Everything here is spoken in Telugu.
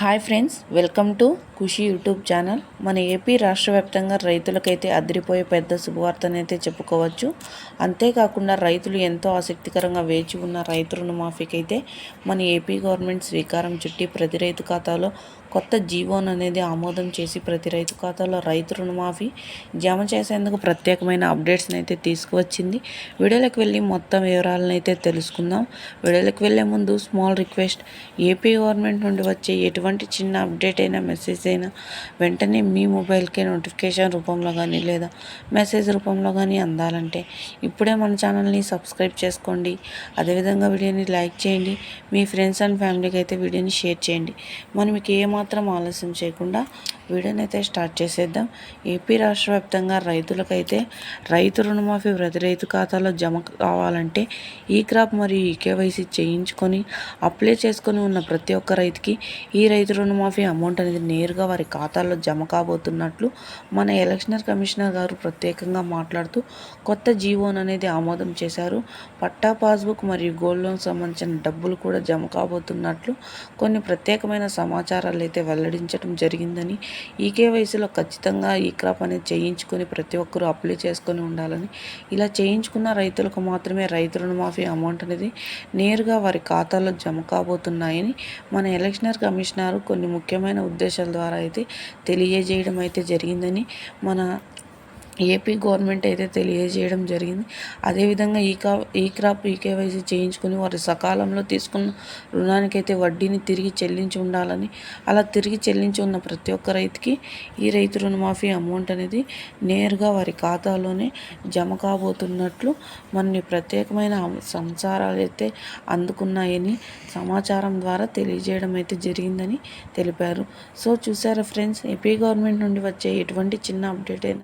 Hi friends welcome to Khushi YouTube channel. మన ఏపీ రాష్ట్ర వ్యాప్తంగా రైతులకైతే అదిరిపోయే పెద్ద శుభవార్తనైతే చెప్పుకోవచ్చు. అంతేకాకుండా రైతులు ఎంతో ఆసక్తికరంగా వేచి ఉన్న రైతు రుణమాఫీకి అయితే మన ఏపీ గవర్నమెంట్ శ్రీకారం చుట్టి ప్రతి రైతు ఖాతాలో కొత్త జీవోన్ అనేది ఆమోదం చేసి ప్రతి రైతు ఖాతాలో రైతు రుణమాఫీ జమ చేసేందుకు ప్రత్యేకమైన అప్డేట్స్ని అయితే తీసుకువచ్చింది. వీడియోలకు వెళ్ళి మొత్తం వివరాలను అయితే తెలుసుకుందాం. వీడియోలకు వెళ్ళే ముందు స్మాల్ రిక్వెస్ట్. ఏపీ గవర్నమెంట్ నుండి వచ్చే ఎటువంటి ఎటువంటి చిన్న అప్డేట్ అయినా మెసేజ్ అయినా వెంటనే మీ మొబైల్కే నోటిఫికేషన్ రూపంలో కానీ లేదా మెసేజ్ రూపంలో కానీ అందాలంటే ఇప్పుడే మన ఛానల్ని సబ్స్క్రైబ్ చేసుకోండి. అదేవిధంగా వీడియోని లైక్ చేయండి. మీ ఫ్రెండ్స్ అండ్ ఫ్యామిలీకి అయితే వీడియోని షేర్ చేయండి. మనం మీకు ఏమాత్రం ఆలస్యం చేయకుండా వీడియోని అయితే స్టార్ట్ చేసేద్దాం. ఏపీ రాష్ట్ర వ్యాప్తంగా రైతులకైతే రైతు రుణమాఫీ ప్రతి రైతు ఖాతాలో జమ కావాలంటే ఈ క్రాప్ మరియు ఈ కేవైసీ చేయించుకొని అప్లై చేసుకొని ఉన్న ప్రతి ఒక్క రైతుకి ఈ రైతు రుణమాఫీ అమౌంట్ అనేది నేరుగా వారి ఖాతాల్లో జమ కాబోతున్నట్లు మన ఎలక్షనర్ కమిషనర్ గారు ప్రత్యేకంగా మాట్లాడుతూ కొత్త జీవోన్ అనేది ఆమోదం చేశారు. పట్టా పాస్బుక్ మరియు గోల్డ్ లోన్ సంబంధించిన డబ్బులు కూడా జమ కాబోతున్నట్లు కొన్ని ప్రత్యేకమైన సమాచారాలు అయితే వెల్లడించడం జరిగిందని ఈ కేవైసీలో ఖచ్చితంగా ఈ క్రాప్ అనేది చేయించుకొని ప్రతి ఒక్కరూ అప్లై చేసుకొని ఉండాలని ఇలా చేయించుకున్న రైతులకు మాత్రమే రైతు రుణమాఫీ అమౌంట్ అనేది నేరుగా వారి ఖాతాలో జమ కాబోతున్నాయని మన ఎలక్షనర్ కమిషనర్ కొన్ని ముఖ్యమైన ఉద్దేశాల ద్వారా అయితే తెలియజేయడం అయితే జరిగిందని మన ఏపీ గవర్నమెంట్ అయితే తెలియజేయడం జరిగింది. అదేవిధంగా ఈ కా ఈ క్రాప్ ఈ కేవైసీ చేయించుకొని వారి సకాలంలో తీసుకున్న రుణానికైతే వడ్డీని తిరిగి చెల్లించి ఉండాలని అలా తిరిగి చెల్లించి ఉన్న ప్రతి ఒక్క రైతుకి ఈ రైతు రుణమాఫీ అమౌంట్ అనేది నేరుగా వారి ఖాతాలోనే జమ కాబోతున్నట్లు మన ప్రత్యేకమైన సంసారాలు అయితే అందుకున్నాయని సమాచారం ద్వారా తెలియజేయడం అయితే జరిగిందని తెలిపారు. సో చూసారా ఫ్రెండ్స్ ఏపీ గవర్నమెంట్ నుండి వచ్చే ఎటువంటి చిన్న అప్డేట్ అయినా